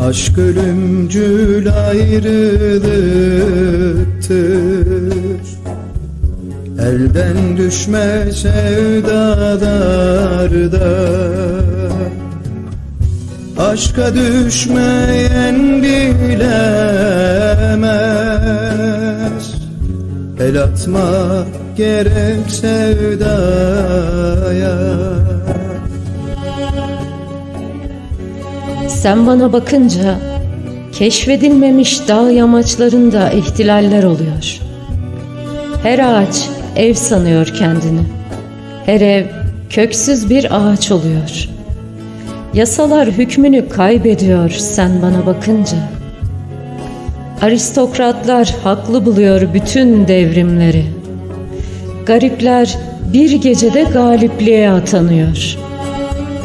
Aşk ölümcül ayrılıktır Elden düşme sevdalarda Aşka düşmeyen bilemez. El atma gerek sevdaya Sen bana bakınca keşfedilmemiş dağ yamaçlarında ihtilaller oluyor. Her ağaç ev sanıyor kendini. Her ev köksüz bir ağaç oluyor. Yasalar hükmünü kaybediyor sen bana bakınca. Aristokratlar haklı buluyor bütün devrimleri. Garipler bir gecede galipliğe atanıyor.''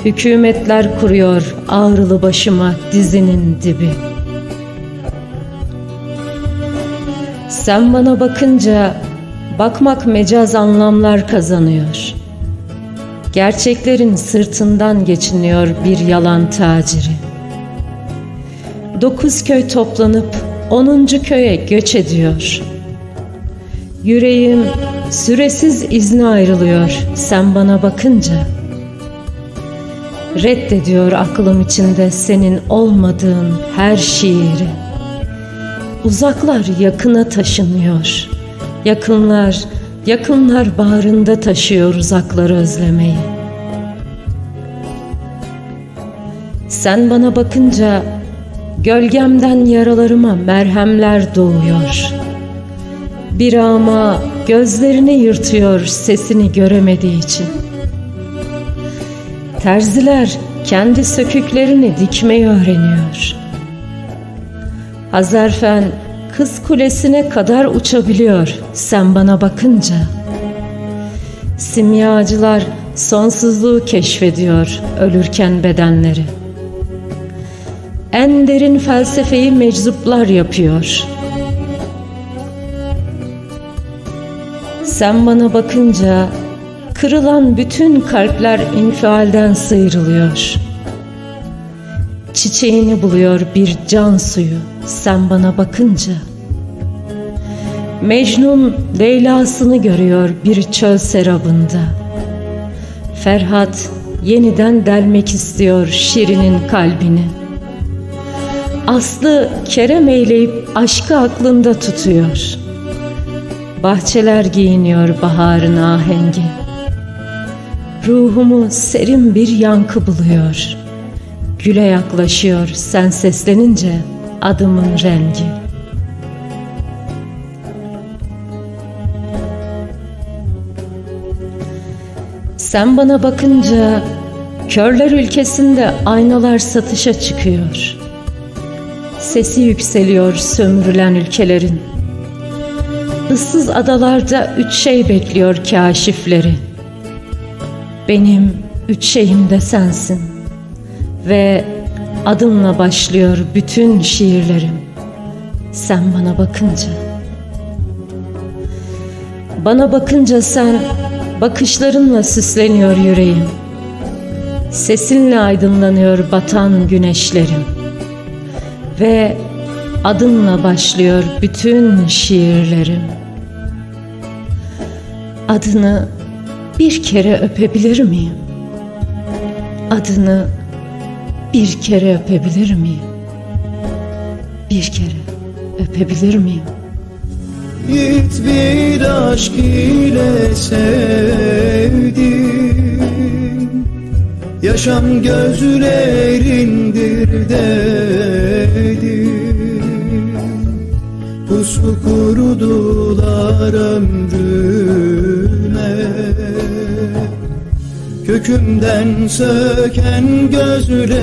Hükümetler kuruyor ağrılı başıma dizinin dibi. Sen bana bakınca bakmak mecaz anlamlar kazanıyor. Gerçeklerin sırtından geçiniyor bir yalan taciri. Dokuz köy toplanıp onuncu köye göç ediyor. Yüreğim süresiz izne ayrılıyor sen bana bakınca.'' Reddediyor aklım içinde senin olmadığın her şiiri. Uzaklar yakına taşınıyor. Yakınlar, yakınlar bağrında taşıyor uzakları özlemeyi. Sen bana bakınca gölgemden yaralarıma merhemler doğuyor. Bir ama gözlerini yırtıyor sesini göremediği için.'' Terziler kendi söküklerini dikmeyi öğreniyor. Hazarfen kız kulesine kadar uçabiliyor sen bana bakınca. Simyacılar sonsuzluğu keşfediyor ölürken bedenleri. En derin felsefeyi meczuplar yapıyor. Sen bana bakınca Kırılan bütün kalpler infialden sıyrılıyor. Çiçeğini buluyor bir can suyu sen bana bakınca. Mecnun Leyla'sını görüyor bir çöl serabında. Ferhat yeniden delmek istiyor Şirin'in kalbini. Aslı kerem eyleyip aşkı aklında tutuyor. Bahçeler giyiniyor baharın ahengi. Ruhumu serin bir yankı buluyor. Güle yaklaşıyor sen seslenince adımın rengi. Sen bana bakınca körler ülkesinde aynalar satışa çıkıyor. Sesi yükseliyor sömürülen ülkelerin. Issız adalarda üç şey bekliyor kaşifleri.'' Benim üç şeyim de sensin ve adımla başlıyor bütün şiirlerim. Sen bana bakınca. Bana bakınca sen bakışlarınla süsleniyor yüreğim. Sesinle aydınlanıyor batan güneşlerim. Ve adınla başlıyor bütün şiirlerim. Adını bir kere öpebilir miyim? Adını bir kere öpebilir miyim? Bir kere öpebilir miyim? Yiğit bir aşk ile sevdim Yaşam gözlerindir dedim Puslu kurudular ömrüme Kökümden söken gözleri